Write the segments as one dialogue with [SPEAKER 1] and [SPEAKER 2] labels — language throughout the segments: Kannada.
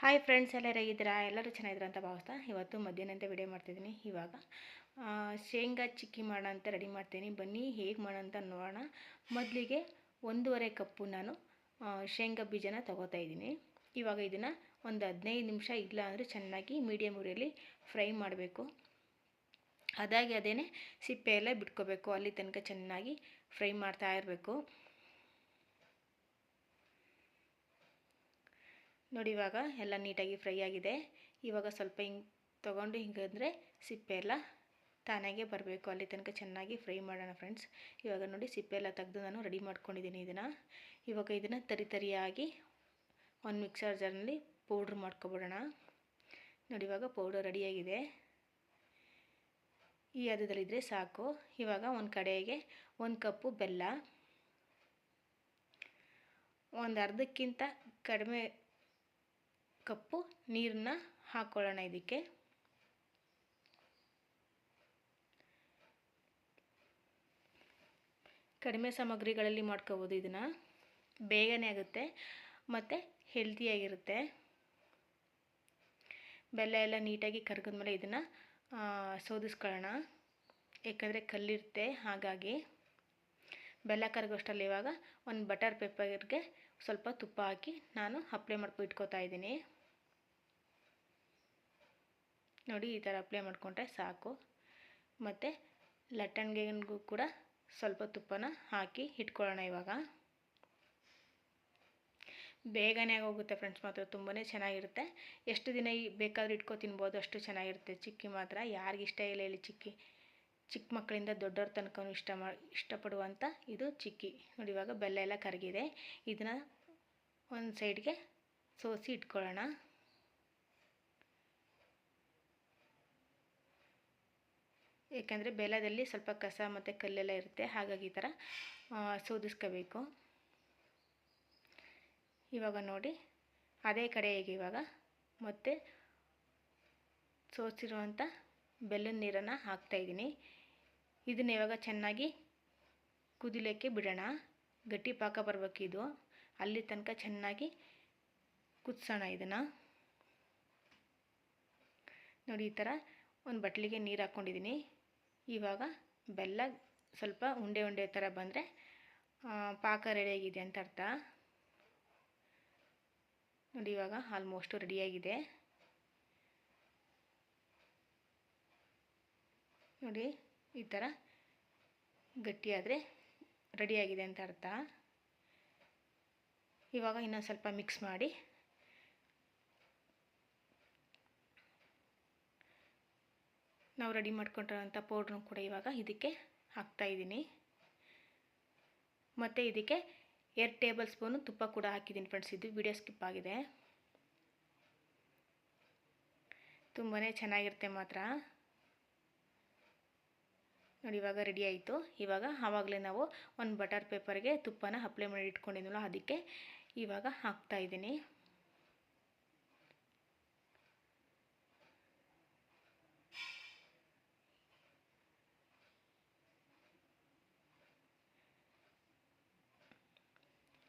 [SPEAKER 1] ಹಾಯ್ ಫ್ರೆಂಡ್ಸ್ ಎಲ್ಲ ಹೇಗಿದ್ದೀರಾ? ಎಲ್ಲರೂ ಚೆನ್ನಾಗಿದ್ದೀರಾ ಅಂತ ಭಾವಿಸ್ತಾ ಇವತ್ತು ಮಧ್ಯಾಹ್ನಂತೆ ವಿಡಿಯೋ ಮಾಡ್ತಿದ್ದೀನಿ. ಇವಾಗ ಶೇಂಗಾ ಚಿಕ್ಕಿ ಮಾಡೋಣ ಅಂತ ರೆಡಿ ಮಾಡ್ತೀನಿ. ಬನ್ನಿ, ಹೇಗೆ ಮಾಡೋಣ ಅಂತ ನೋಡೋಣ. ಮೊದಲಿಗೆ ಒಂದೂವರೆ ಕಪ್ಪು ನಾನು ಶೇಂಗಾ ಬೀಜನ ತಗೋತಾ ಇದ್ದೀನಿ. ಇವಾಗ ಇದನ್ನು ಒಂದು ಹದಿನೈದು ನಿಮಿಷ ಇಲ್ಲ ಅಂದರೆ ಚೆನ್ನಾಗಿ ಮೀಡಿಯಮ್ ಉರಿಯಲ್ಲಿ ಫ್ರೈ ಮಾಡಬೇಕು. ಅದಾಗಿ ಅದೇನೆ ಸಿಪ್ಪೆ ಎಲ್ಲ ಬಿಟ್ಕೋಬೇಕು. ಅಲ್ಲಿ ತನಕ ಚೆನ್ನಾಗಿ ಫ್ರೈ ಮಾಡ್ತಾ ಇರಬೇಕು. ನೋಡಿ ಇವಾಗ ಎಲ್ಲ ನೀಟಾಗಿ ಫ್ರೈ ಆಗಿದೆ. ಇವಾಗ ಸ್ವಲ್ಪ ಹಿಂಗೆ ತೊಗೊಂಡು ಹಿಂಗಂದರೆ ಸಿಪ್ಪೆ ಎಲ್ಲ ತಾನಾಗೆ ಬರಬೇಕು. ಅಲ್ಲಿ ತನಕ ಚೆನ್ನಾಗಿ ಫ್ರೈ ಮಾಡೋಣ ಫ್ರೆಂಡ್ಸ್. ಇವಾಗ ನೋಡಿ ಸಿಪ್ಪೆ ಎಲ್ಲ ತೆಗೆದು ನಾನು ರೆಡಿ ಮಾಡ್ಕೊಂಡಿದ್ದೀನಿ ಇದನ್ನು. ಇವಾಗ ಇದನ್ನು ತರಿ ತರಿಯಾಗಿ ಒಂದು ಮಿಕ್ಸರ್ ಜಾರ್ನಲ್ಲಿ ಪೌಡ್ರ್ ಮಾಡ್ಕೊಬಿಡೋಣ. ನೋಡಿ ಇವಾಗ ಪೌಡರ್ ರೆಡಿಯಾಗಿದೆ ಈ ಹದದಲ್ಲಿದ್ದರೆ ಸಾಕು. ಇವಾಗ ಒಂದು ಕಡೆಗೆ ಒಂದು ಕಪ್ಪು ಬೆಲ್ಲ. ಒಂದು ಅರ್ಧಕ್ಕಿಂತ ಕಡಿಮೆ ಕಪ್ಪು ನೀರನ್ನ ಹಾಕ್ಕೊಳ್ಳೋಣ ಇದಕ್ಕೆ. ಕಡಿಮೆ ಸಾಮಗ್ರಿಗಳಲ್ಲಿ ಮಾಡ್ಕೋಬೋದು ಇದನ್ನು. ಬೇಗನೆ ಆಗುತ್ತೆ ಮತ್ತು ಹೆಲ್ತಿಯಾಗಿರುತ್ತೆ ಬೆಲ್ಲ ಎಲ್ಲ ನೀಟಾಗಿ ಕರ್ಗಿದ್ಮೇಲೆ ಇದನ್ನು ಸೋದಿಸ್ಕೊಳ್ಳೋಣ. ಏಕೆಂದರೆ ಕಲ್ಲಿರುತ್ತೆ ಹಾಗಾಗಿ. ಬೆಲ್ಲ ಕರಗೋಷ್ಟರಲ್ಲಿ ಇವಾಗ ಒಂದು ಬಟರ್ ಪೇಪರ್ಗೆ ಸ್ವಲ್ಪ ತುಪ್ಪ ಹಾಕಿ ನಾನು ಅಪ್ಲೈ ಮಾಡ್ಕೊ, ಇಟ್ಕೋತಾ ಇದ್ದೀನಿ. ನೋಡಿ, ಈ ಥರ ಅಪ್ಲೈ ಮಾಡಿಕೊಂಡ್ರೆ ಸಾಕು. ಮತ್ತು ಲಟ್ಟಣಿಗೆಗೂ ಕೂಡ ಸ್ವಲ್ಪ ತುಪ್ಪನ ಹಾಕಿ ಇಟ್ಕೊಳ್ಳೋಣ ಇವಾಗ. ಬೇಗನೆ ಆಗೋಗುತ್ತೆ ಫ್ರೆಂಡ್ಸ್, ಮಾತ್ರ ತುಂಬಾ ಚೆನ್ನಾಗಿರುತ್ತೆ. ಎಷ್ಟು ದಿನ ಬೇಕಾದರೂ ಇಟ್ಕೊ ತಿನ್ಬೋದು, ಅಷ್ಟು ಚೆನ್ನಾಗಿರುತ್ತೆ. ಚಿಕ್ಕಿ ಮಾತ್ರ ಯಾರಿಗಿಷ್ಟ ಇಲ್ಲ ಹೇಳಿ ಚಿಕ್ಕಿ. ಚಿಕ್ಕ ಮಕ್ಕಳಿಂದ ದೊಡ್ಡವ್ರ ತನಕ ಇಷ್ಟ ಮಾ ಇಷ್ಟಪಡುವಂಥ ಇದು ಚಿಕ್ಕಿ. ನೋಡಿ ಇವಾಗ ಬೆಲ್ಲ ಎಲ್ಲ ಕರಗಿದೆ. ಇದನ್ನು ಒಂದು ಸೈಡ್ಗೆ ಸೋಸಿ ಇಟ್ಕೊಳ್ಳೋಣ. ಏಕೆಂದರೆ ಬೆಲ್ಲದಲ್ಲಿ ಸ್ವಲ್ಪ ಕಸ ಮತ್ತು ಕಲ್ಲೆಲ್ಲ ಇರುತ್ತೆ. ಹಾಗಾಗಿ ಈ ಥರ ಸೋದಿಸ್ಕೋಬೇಕು. ಇವಾಗ ನೋಡಿ, ಅದೇ ಕಡೆಗೆ ಇವಾಗ ಮತ್ತೆ ಸೋಸಿರುವಂಥ ಬೆಲ್ಲದ ನೀರನ್ನು ಹಾಕ್ತಾಯಿದ್ದೀನಿ ಇದನ್ನ ಇವಾಗ ಚೆನ್ನಾಗಿ ಕುದಿಲಿಕ್ಕೆ ಬಿಡೋಣ. ಗಟ್ಟಿ ಪಾಕ ಬರಬೇಕು ಇದು. ಅಲ್ಲಿ ತನಕ ಚೆನ್ನಾಗಿ ಕುದಿಸೋಣ ಇದನ್ನು. ನೋಡಿ, ಈ ಥರ ಒಂದು ಬಟ್ಲಿಗೆ ನೀರು ಹಾಕ್ಕೊಂಡಿದ್ದೀನಿ ಇವಾಗ ಬೆಲ್ಲ ಸ್ವಲ್ಪ ಉಂಡೆ ಉಂಡೆ ಥರ ಬಂದರೆ ಪಾಕ ರೆಡಿಯಾಗಿದೆ ಅಂತ ಅರ್ಥ. ನೋಡಿ, ಇವಾಗ ಆಲ್ಮೋಸ್ಟು ರೆಡಿಯಾಗಿದೆ ನೋಡಿ ಈ ಥರ ಗಟ್ಟಿಯಾದರೆ ರೆಡಿಯಾಗಿದೆ ಅಂತ ಅರ್ಥ. ಇವಾಗ ಇನ್ನೊಂದು ಸ್ವಲ್ಪ ಮಿಕ್ಸ್ ಮಾಡಿ ನಾವು ರೆಡಿ ಮಾಡ್ಕೊಂಡಿರೋಂಥ ಪೌಡ್ರ್ ಕೂಡ ಇವಾಗ ಇದಕ್ಕೆ ಹಾಕ್ತಾಯಿದ್ದೀನಿ ಮತ್ತು ಇದಕ್ಕೆ ಎರಡು ಟೇಬಲ್ ಸ್ಪೂನು ತುಪ್ಪ ಕೂಡ ಹಾಕಿದ್ದೀನಿ ಫ್ರೆಂಡ್ಸ್. ಇದು ವಿಡಿಯೋ ಸ್ಕಿಪ್ ಆಗಿದೆ. ತುಂಬಾ ಚೆನ್ನಾಗಿರುತ್ತೆ ಮಾತ್ರ. ನೋಡಿ, ಇವಾಗ ರೆಡಿ ಆಯಿತು. ಇವಾಗ ಆವಾಗಲೇ ನಾವು ಒಂದು ಬಟರ್ ಪೇಪರ್ಗೆ ತುಪ್ಪನ ಅಪ್ಲೈ ಮಾಡಿ ಇಟ್ಕೊಂಡಿದ್ವಲ್ಲ ಅದಕ್ಕೆ ಇವಾಗ ಹಾಕ್ತಾಯಿದ್ದೀನಿ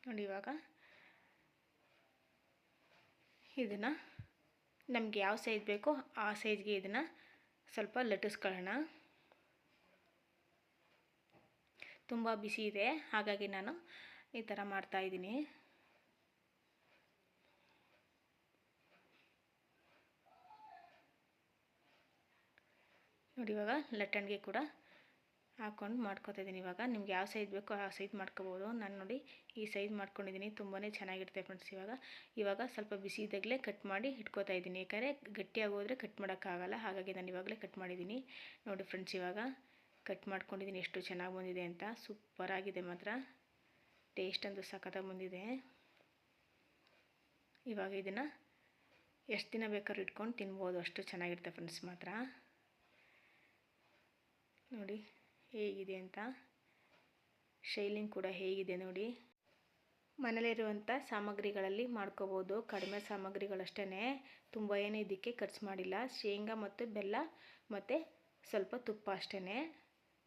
[SPEAKER 1] ನೋಡಿ, ಇವಾಗ ಇದನ್ನು ನಮಗೆ ಯಾವ ಸೈಜ್ ಬೇಕೋ ಆ ಸೈಜ್ಗೆ ಇದನ್ನು ಸ್ವಲ್ಪ ಲಟ್ಟಿಸ್ಕೊಳ್ಳೋಣ ತುಂಬ ಬಿಸಿ ಇದೆ, ಹಾಗಾಗಿ ನಾನು ಈ ಥರ ಮಾಡ್ತಾಯಿದ್ದೀನಿ ನೋಡಿ ಇವಾಗ ಲಟ್ಟಣಿಗೆ ಕೂಡ ಹಾಕ್ಕೊಂಡು ಮಾಡ್ಕೊತಾ ಇದ್ದೀನಿ. ಇವಾಗ ನಿಮ್ಗೆ ಯಾವ ಸೈಜ್ ಬೇಕೋ ಆ ಸೈಜ್ ಮಾಡ್ಕೋಬೋದು. ನಾನು ನೋಡಿ ಈ ಸೈಜ್ ಮಾಡ್ಕೊಂಡಿದ್ದೀನಿ ತುಂಬಾ ಚೆನ್ನಾಗಿರುತ್ತೆ ಫ್ರೆಂಡ್ಸ್ ಇವಾಗ. ಇವಾಗ ಸ್ವಲ್ಪ ಬಿಸಿ ಇದ್ದಾಗಲೇ ಕಟ್ ಮಾಡಿ ಇಟ್ಕೋತಾ ಇದ್ದೀನಿ. ಯಾಕಂದರೆ ಗಟ್ಟಿಯಾಗಿ ಹೋದರೆ ಕಟ್ ಮಾಡೋಕ್ಕಾಗಲ್ಲ, ಹಾಗಾಗಿ ನಾನು ಇವಾಗಲೇ ಕಟ್ ಮಾಡಿದ್ದೀನಿ. ನೋಡಿ ಫ್ರೆಂಡ್ಸ್ ಇವಾಗ. ಕಟ್ ಮಾಡ್ಕೊಂಡಿದ್ದೀನಿ ಎಷ್ಟು ಚೆನ್ನಾಗಿ ಬಂದಿದೆ ಅಂತ. ಸೂಪರಾಗಿದೆ ಮಾತ್ರ. ಟೇಸ್ಟ್ ಅಂತೂ ಸಖತ್ತಾಗಿ ಬಂದಿದೆ. ಇವಾಗ ಇದನ್ನು ಎಷ್ಟು ದಿನ ಬೇಕಾದ್ರೂ ಇಟ್ಕೊಂಡು ತಿನ್ಬೋದು. ಅಷ್ಟು ಚೆನ್ನಾಗಿರುತ್ತೆ ಫ್ರೆಂಡ್ಸ್ ಮಾತ್ರ. ನೋಡಿ, ಹೇಗಿದೆ ಅಂತ. ಶೈಲಿಂಗ್ ಕೂಡ ಹೇಗಿದೆ ನೋಡಿ. ಮನೇಲಿರುವಂಥ ಸಾಮಗ್ರಿಗಳಲ್ಲಿ ಮಾಡ್ಕೋಬೋದು. ಕಡಿಮೆ ಸಾಮಗ್ರಿಗಳಷ್ಟೇ ತುಂಬ ಏನು ಇದಕ್ಕೆ ಖರ್ಚು ಮಾಡಿಲ್ಲ. ಶೇಂಗಾ ಮತ್ತು ಬೆಲ್ಲ ಮತ್ತು ಸ್ವಲ್ಪ ತುಪ್ಪ ಅಷ್ಟೇ